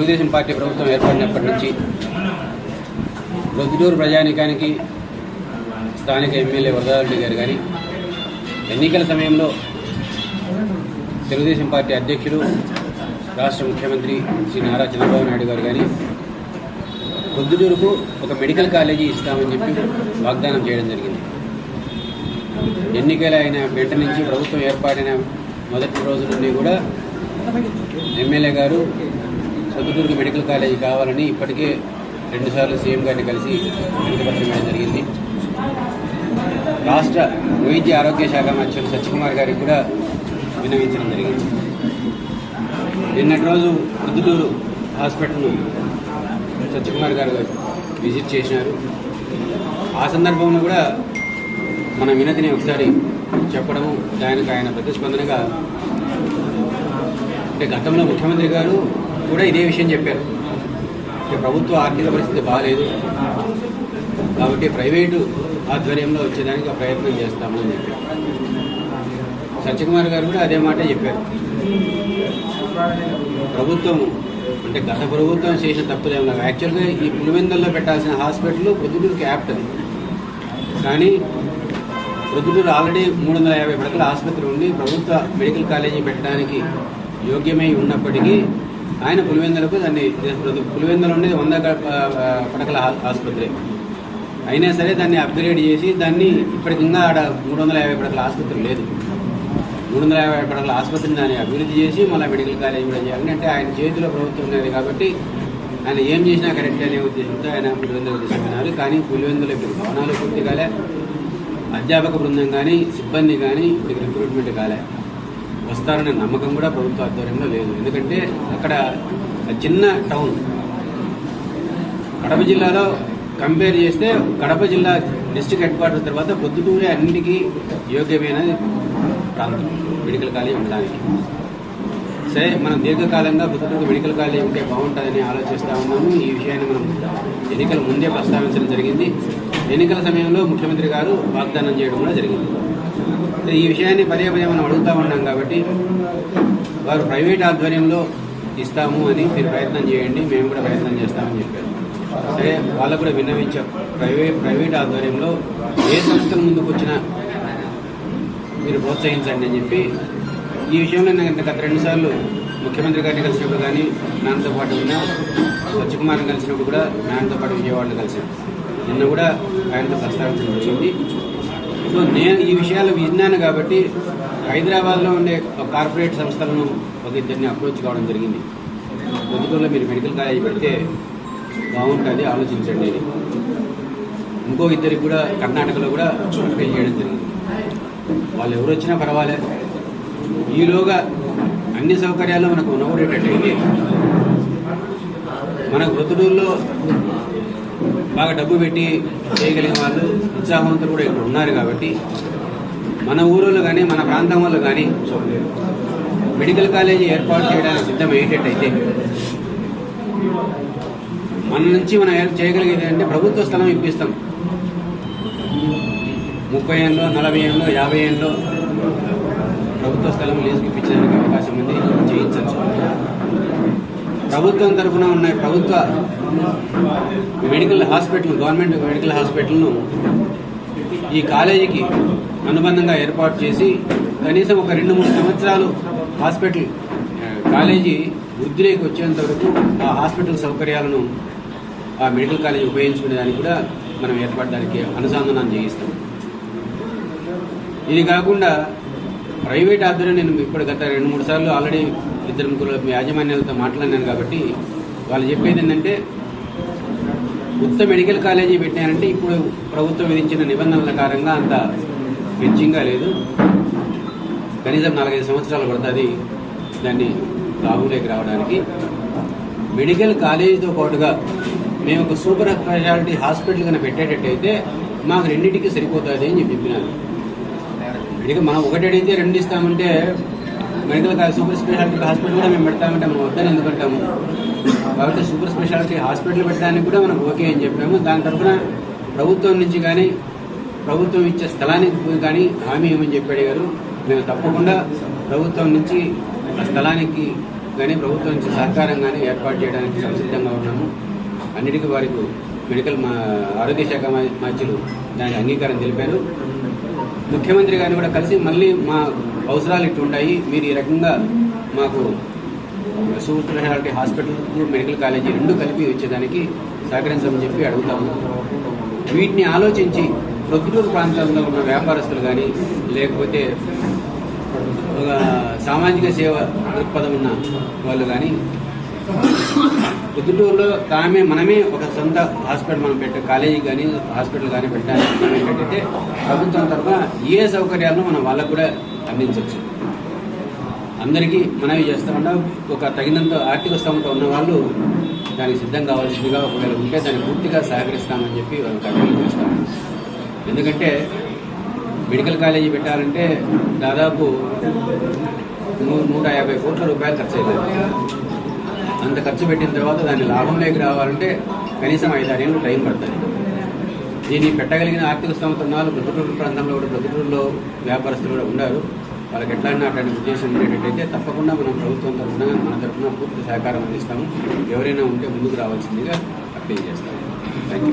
Telugu Desam party ప్రభుత్వం ఏర్పడినప్పటి నుంచి ప్రొద్దుటూరు ప్రజానికానికి స్థానిక ఎమ్మెల్యే వరదారెడ్డి గారు కానీ ఎన్నికల సమయంలో తెలుగుదేశం పార్టీ అధ్యక్షుడు రాష్ట్ర ముఖ్యమంత్రి శ్రీ నారా చంద్రబాబు నాయుడు గారు కానీ ప్రొద్దుటూరుకు ఒక మెడికల్ కాలేజీ ఇస్తామని చెప్పి వాగ్దానం చేయడం జరిగింది. ఎన్నికలు అయిన వెంట నుంచి ప్రభుత్వం ఏర్పాటైన మొదటి రోజు నుండి కూడా ఎమ్మెల్యే గారు సొద్దుటూరుకు మెడికల్ కాలేజీ కావాలని ఇప్పటికే రెండుసార్లు సీఎం గారిని కలిసి వినతిపత్రం ఇవ్వడం జరిగింది. రాష్ట్ర వైద్య ఆరోగ్య శాఖ మంత్రులు సత్యకుమార్ గారికి కూడా విన్నవించడం జరిగింది. నిన్నటి రోజు పొద్దుటూరు హాస్పిటల్ను సత్యకుమార్ గారు విజిట్ చేసినారు ఆ సందర్భంలో కూడా మన వినతిని ఒకసారి చెప్పడము దానికి ఆయన ప్రతిస్పందనగా అంటే గతంలో ముఖ్యమంత్రి గారు కూడా ఇదే విషయం చెప్పారు. ప్రభుత్వ ఆర్థిక పరిస్థితి బాగాలేదు కాబట్టి ప్రైవేటు ఆధ్వర్యంలో వచ్చేదానికి ప్రయత్నం చేస్తాము అని చెప్పారు. సత్యకుమార్ గారు కూడా అదే మాట చెప్పారు. ప్రభుత్వం అంటే గత ప్రభుత్వం చేసిన తప్పులేమన్నా లేదు యాక్చువల్గా ఈ పులివెందల్లో పెట్టాల్సిన హాస్పిటల్ ప్రొద్దుటూరు క్యాప్టన్ కానీ ప్రొద్దుటూరు ఆల్రెడీ మూడు వందల యాభై పడకల ఆసుపత్రి ఉండి ప్రభుత్వ మెడికల్ కాలేజీ పెట్టడానికి యోగ్యమై ఉన్నప్పటికీ ఆయన పులివెందులకు దాన్ని పులివెందులు ఉండేది వంద పడకల ఆసుపత్రి. అయినా సరే దాన్ని అప్గ్రేడ్ చేసి దాన్ని ఇప్పటికి ఇంకా ఆడ మూడు వందల యాభై పడకల ఆసుపత్రి లేదు. మూడు వందల యాభై పడకల ఆసుపత్రిని దాన్ని అభివృద్ధి చేసి మళ్ళీ మెడికల్ కాలేజ్ కూడా చేయాలని అంటే ఆయన చేతిలో ప్రభుత్వం ఉన్నది కాబట్టి ఆయన ఏం చేసినా కరెక్ట్ అనే ఉద్దేశంతో ఆయన పులివెందులు తీసుకున్నారు. కానీ పులివెందులు ఇప్పుడు భవనాలు పూర్తి కాలే. అధ్యాపక బృందం కానీ సిబ్బంది కానీ ఇప్పటికి రిక్రూట్మెంట్ కాలే. వస్తారనే నమ్మకం కూడా ప్రభుత్వ ఆధ్వర్యంలో లేదు. ఎందుకంటే అక్కడ చిన్న టౌన్ కడప జిల్లాలో కంపేర్ చేస్తే కడప జిల్లా డిస్టిక్ హెడ్ క్వార్టర్ తర్వాత పొద్దుటూరే అన్నిటికీ యోగ్యమైన ప్రాంతం మెడికల్ కాలేజ్ ఉండడానికి. సరే మనం దీర్ఘకాలంగా పొద్దుటూరు మెడికల్ కాలేజ్ ఉంటే బాగుంటుందని ఆలోచిస్తూ ఉన్నాము. ఈ విషయాన్ని మనం ఎన్నికల ముందే ప్రస్తావించడం జరిగింది. ఎన్నికల సమయంలో ముఖ్యమంత్రి గారు వాగ్దానం చేయడం కూడా జరిగింది. ఈ విషయాన్ని పదే మనం అడుగుతూ ఉన్నాం కాబట్టి వారు ప్రైవేట్ ఆధ్వర్యంలో ఇస్తాము అని మీరు ప్రయత్నం చేయండి మేము కూడా ప్రయత్నం చేస్తామని చెప్పారు. సరే వాళ్ళకు కూడా విన్నవించాం. ప్రైవేట్ ప్రైవేట్ ఆధ్వర్యంలో ఏ సంస్థల ముందుకు వచ్చినా మీరు ప్రోత్సహించండి అని చెప్పి ఈ విషయంలో నేను గత రెండుసార్లు ముఖ్యమంత్రి గారిని కలిసినప్పుడు కానీ నాన్నతో పాటు ఉన్న సత్యకుమార్ని కలిసినప్పుడు కూడా నాన్నతో పాటు విజయవాడలో కలిసాను నిన్న కూడా ఆయనతో ప్రస్తావించడం వచ్చింది. సో నేను ఈ విషయాలు విన్నాను కాబట్టి హైదరాబాద్లో ఉండే ఒక కార్పొరేట్ సంస్థలను ఒక ఇద్దరిని అప్రోచ్ కావడం జరిగింది. పొద్దుటూరులో మీరు మెడికల్ కాలేజ్ పెడితే బాగుంటుంది ఆలోచించండి అని. ఇంకో ఇద్దరికి కూడా కర్ణాటకలో కూడా అప్పీల్ చేయడం జరిగింది. వాళ్ళు ఎవరు వచ్చినా పర్వాలేదు ఈలోగా అన్ని సౌకర్యాలు మనకు ఉన్నబడేటట్టయితే మన వృద్ధుడుల్లో బాగా డబ్బు పెట్టి చేయగలిగిన వాళ్ళు ఉత్సాహవంతులు కూడా ఇక్కడ ఉన్నారు కాబట్టి మన ఊరిలో కానీ మన ప్రాంతం వాళ్ళు కానీ మెడికల్ కాలేజీ ఏర్పాటు చేయడానికి సిద్ధమయ్యేటట్టయితే మన నుంచి మనం చేయగలిగేది అంటే ప్రభుత్వ స్థలం ఇప్పిస్తాం. ముప్పై ఏళ్ళు నలభై ఏళ్ళు యాభై ఏళ్ళు ప్రభుత్వ స్థలం లీజుకి ఇప్పించడానికి అవకాశం ఉంది. చేయించవచ్చు ప్రభుత్వం తరఫున ఉన్న ప్రభుత్వ మెడికల్ హాస్పిటల్ గవర్నమెంట్ మెడికల్ హాస్పిటల్ను ఈ కాలేజీకి అనుబంధంగా ఏర్పాటు చేసి కనీసం ఒక రెండు మూడు సంవత్సరాలు హాస్పిటల్ కాలేజీ వృద్ధిలోకి వచ్చేంత వరకు ఆ హాస్పిటల్ సౌకర్యాలను ఆ మెడికల్ కాలేజీ ఉపయోగించుకునే దానికి కూడా మనం ఏర్పడడానికి అనుసంధానం చేయిస్తాం. ఇది కాకుండా ప్రైవేట్ ఆధ్వర్యం నేను ఇప్పుడు గత రెండు మూడు సార్లు ఆల్రెడీ ఇద్దరు ముగ్గురు యాజమాన్యాలతో మాట్లాడినాను కాబట్టి వాళ్ళు చెప్పేది ఏంటంటే ఉత్త మెడికల్ కాలేజీ పెట్టారంటే ఇప్పుడు ప్రభుత్వం విధించిన నిబంధనల ప్రకారంగా అంత ఫెచ్చింగ్గా లేదు. కనీసం నాలుగైదు సంవత్సరాలు పడుతుంది దాన్ని లాభంలోకి రావడానికి. మెడికల్ కాలేజీతో పాటుగా మేము ఒక సూపర్ స్పెషాలిటీ హాస్పిటల్ కనుక పెట్టేటట్టయితే మాకు రెండింటికి సరిపోతుంది అని చెప్పి చెప్పినారు. మెడికల్ మనం ఒకటి అడిగితే రెండు ఇస్తామంటే మెడికల్ సూపర్ స్పెషాలిటీ హాస్పిటల్ కూడా మేము పెడతామంటే మనం వద్దని ఎందుకు కాబట్టి సూపర్ స్పెషాలిటీ హాస్పిటల్ పెట్టడానికి కూడా మనం ఓకే అని చెప్పాము. దాని తరఫున ప్రభుత్వం నుంచి కానీ ప్రభుత్వం ఇచ్చే స్థలానికి కానీ హామీ ఏమని చెప్పాడు గారు. మేము తప్పకుండా ప్రభుత్వం నుంచి ఆ స్థలానికి కానీ ప్రభుత్వం నుంచి సహకారం కానీ ఏర్పాటు చేయడానికి సంసిద్ధంగా ఉన్నాము. అన్నిటికీ వారికి మెడికల్ మా ఆరోగ్య శాఖ మా- మంత్రులు దానికి అంగీకారం తెలిపారు. ముఖ్యమంత్రి గారిని కూడా కలిసి మళ్ళీ మా అవసరాలు ఇటు ఉంటాయి. మీరు ఈ రకంగా మాకు సూపర్ హాస్పిటల్ మెడికల్ కాలేజీ రెండు కలిపి వచ్చేదానికి సహకరించమని చెప్పి అడుగుతాము వీటిని ఆలోచించి ప్రొద్దుటూరు ప్రాంతంలో ఉన్న వ్యాపారస్తులు కానీ లేకపోతే ఒక సామాజిక సేవ దృక్పథం ఉన్న వాళ్ళు కానీ పొద్దుటూరులో తామే మనమే ఒక సొంత హాస్పిటల్ మనం పెట్టే కాలేజీ కానీ హాస్పిటల్ కానీ పెట్టడానికి మనం ప్రభుత్వం తరఫున ఏ సౌకర్యాలను మనం వాళ్ళకు కూడా అందించవచ్చు. అందరికీ మనవి చేస్తామన్నా ఒక తగినంత ఆర్థిక స్తోమత ఉన్న వాళ్ళు దానికి సిద్ధం కావాల్సిందిగా ఒకవేళ ఉంటే దాన్ని పూర్తిగా సహకరిస్తామని చెప్పి వాళ్ళకి అప్పీల్ ఎందుకంటే మెడికల్ కాలేజీ పెట్టాలంటే దాదాపు నూ- నూట యాభై కోట్ల రూపాయలు ఖర్చు అవుతుంది అంత ఖర్చు పెట్టిన తర్వాత దాన్ని లాభంలోకి రావాలంటే కనీసం ఐదారేళ్ళు టైం పడుతుంది. దీన్ని పెట్టగలిగిన ఆర్థిక సంవత్సరాలు ఉన్న ప్రొద్దుటూరు ప్రాంతంలో కూడా ప్రొద్దుటూరులో వ్యాపారస్తులు కూడా ఉన్నారు. వాళ్ళకి ఎట్లాంటి అటువంటి ఉద్దేశం ఉండేటట్టయితే తప్పకుండా మనం ప్రభుత్వం తరఫున మన తరఫున పూర్తి సహకారం అందిస్తాము. ఎవరైనా ఉంటే ముందుకు రావాల్సిందిగా అప్పీల్ చేస్తాము. Thank you